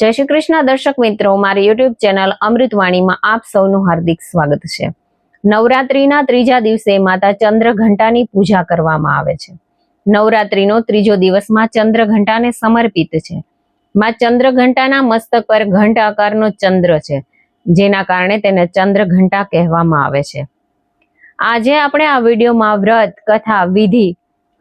જય શ્રી કૃષ્ણ દર્શક મિત્રો, મારી યુટ્યુબ ચેનલ અમૃતવાણીમાં આપ સૌનું હાર્દિક સ્વાગત છે. નવરાત્રીના ત્રીજા દિવસે માતા ચંદ્ર ઘંટાની પૂજા કરવામાં આવે છે. નવરાત્રીનો ત્રીજો દિવસમાં ચંદ્ર ઘંટાને સમર્પિત છે. માં ચંદ્ર ઘંટાના મસ્તક પર ઘંટ આકારનો ચંદ્ર છે, જેના કારણે તેને ચંદ્ર ઘંટા કહેવામાં આવે છે. આજે આપણે આ વિડીયોમાં વ્રત, કથા, વિધિ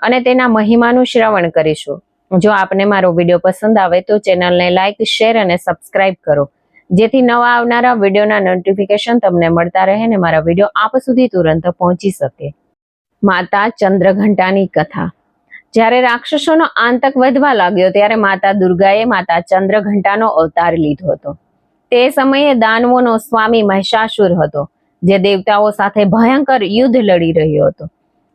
અને તેના મહિમાનું શ્રવણ કરીશું. જો આપને મારો વીડિયો પસંદ આવે તો ચેનલને લાઇક શેર અને સબસ્ક્રાઇબ કરો. જેથી નવા આવનારા વિડીયોના નોટિફિકેશન તમને મળતા રહે ને મારા વીડિયો આપ સુધી તુરંત પહોંચી શકે. માતા ચંદ્રઘંટાની કથા. જ્યારે રાક્ષસોનો આંતક વધવા લાગ્યો ત્યારે માતા દુર્ગાએ માતા ચંદ્રઘંટાનો અવતાર લીધો હતો. તે સમયે દાનવોનો સ્વામી મહિષાસુર હતો, જે દેવતાઓ સાથે ભયંકર યુદ્ધ લડી રહ્યો હતો.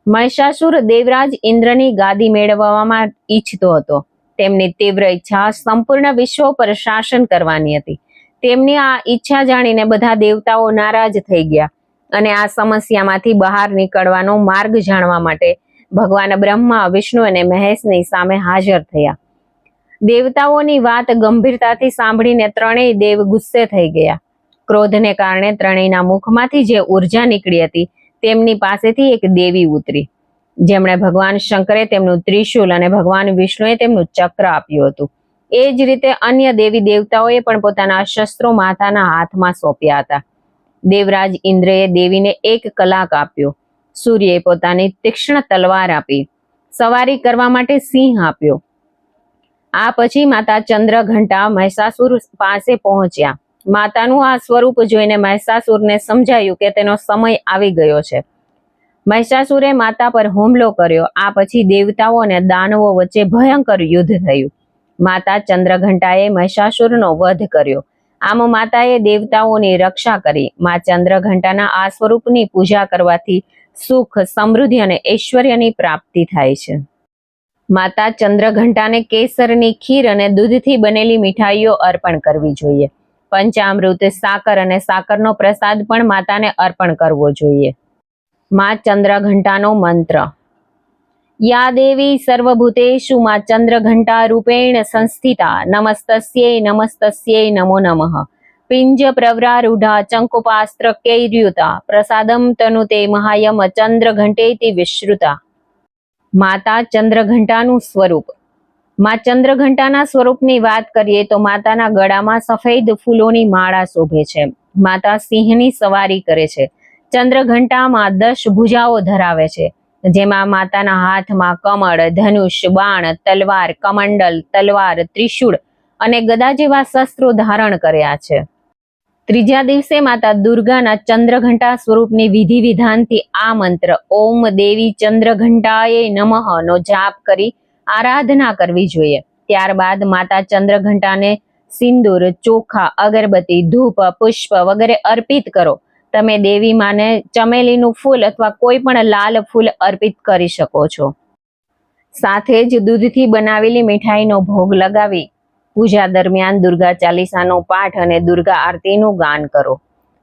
મહિષાસુર દેવરાજ ઇન્દ્રની ગાદી મેળવવામાં ઈચ્છતો હતો. તેમની તીવ્ર ઈચ્છા સંપૂર્ણ વિશ્વ પર શાસન કરવાની હતી. તેમની આ ઈચ્છા જાણીને બધા દેવતાઓ નારાજ થઈ ગયા અને આ સમસ્યામાંથી બહાર નીકળવાનો માર્ગ જાણવા માટે ભગવાન બ્રહ્મા, વિષ્ણુ અને મહેશની સામે હાજર થયા. દેવતાઓની વાત ગંભીરતાથી સાંભળીને ત્રણેય દેવ ગુસ્સે થઈ ગયા. ક્રોધને કારણે ત્રણેયના મુખમાંથી જે ઊર્જા નીકળી હતી તેમની પાસેથી એક દેવી ઉતરી. જેમણે ભગવાન શંકરે તેમનું ત્રિશૂલ અને ભગવાન વિષ્ણુએ તેમનું ચક્ર આપ્યું હતું. એ જ રીતે અન્ય દેવી દેવતાઓએ પણ પોતાના શસ્ત્રો માતાના હાથમાં સોંપ્યા હતા. દેવરાજ ઇન્દ્રએ દેવીને એક કલાક આપ્યો. સૂર્યએ પોતાની તીક્ષ્ણ તલવાર આપી. સવારી કરવા માટે સિંહ આપ્યો. આ પછી માતા ચંદ્ર ઘંટા મહિષાસુર પાસે પહોંચ્યા. માતાનું આ સ્વરૂપ જોઈને મહિષાસુરને સમજાયું કે તેનો સમય આવી ગયો છે. મહિષાસુરે માતા પર હુમલો કર્યો, આ પછી દેવતાઓ અને દાનવો વચ્ચે ભયંકર યુદ્ધ થયું. માતા ચંદ્રઘંટાએ મહિષાસુરનો વધ કર્યો. આમ માતાએ દેવતાઓની રક્ષા કરી. મા ચંદ્રઘંટાના આ સ્વરૂપની પૂજા કરવાથી સુખ, સમૃદ્ધિ અને ઐશ્વર્યની પ્રાપ્તિ થાય છે. માતા ચંદ્રઘંટાને કેસરની ખીર અને દૂધથી બનેલી મીઠાઈઓ અર્પણ કરવી જોઈએ. પંચામૃત, સાકર અને સાકરનો પ્રસાદ પણ માતાને અર્પણ કરવો જોઈએ. મા ચંદ્રઘંટાનો મંત્ર. યા દેવી સર્વભૂતેષુ, મા ચંદ્રઘંટા રૂપેણ સંસ્થિતા, નમસ્તસ્યૈ નમસ્તસ્યૈ નમો નમઃ. પિંજ પ્રવરારૂઢા, ચંકુપાસ્ત્ર કૈર્યુતા પ્રસાદમ તનુતે મહાયમ, ચંદ્રઘંટેતિ વિશ્રુતા. માતા ચંદ્રઘંટાનું સ્વરૂપ. મા ચંદ્રઘંટાના સ્વરૂપની વાત કરીએ તો માતાના ગળામાં સફેદ ફૂલોની માળા શોભે છે. માતા સિંહની સવારી કરે છે. ચંદ્રઘંટામાં દશ ભુજાઓ ધરાવે છે. જેમાં માતાના હાથમાં કમળ, ધનુષ, બાણ, તલવાર, કમંડલ, તલવાર, ત્રિશૂળ અને ગદા જેવા શસ્ત્રો ધારણ કર્યા છે. ત્રીજા દિવસે માતા દુર્ગાના ચંદ્રઘંટા સ્વરૂપની વિધિ વિધાનથી આ મંત્ર, ઓમ દેવી ચંદ્રઘંટાએ નમઃ નો જાપ કરી આરાધના કરવી જોઈએ. ત્યારબાદ માતા ચંદ્રઘંટાને સિંદૂર, ચોખા, અગરબત્તી, ધૂપ, પુષ્પ વગેરે અર્પિત કરો. તમે દેવી માને ચમેલીનું ફૂલ અથવા કોઈ પણ લાલ ફૂલ અર્પિત કરી શકો છો. સાથે જ દૂધથી બનાવેલી મીઠાઈનો ભોગ લગાવી પૂજા દરમિયાન દુર્ગા ચાલીસાનો પાઠ અને દુર્ગા આરતીનું ગાન કરો.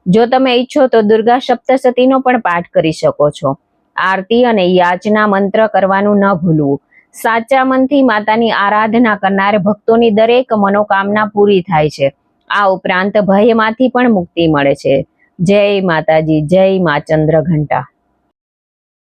જો તમે ઈચ્છો તો દુર્ગા સપ્તશતીનો પણ પાઠ કરી શકો છો. આરતી અને યાચના મંત્ર કરવાનું ન ભૂલવું. સાચા મનથી માતાની આરાધના કરનાર ભક્તોની દરેક મનોકામના પૂરી થાય છે. આ ઉપરાંત ભયમાંથી પણ મુક્તિ મળે છે. જય માતાજી, જય મા ચંદ્રઘંટા.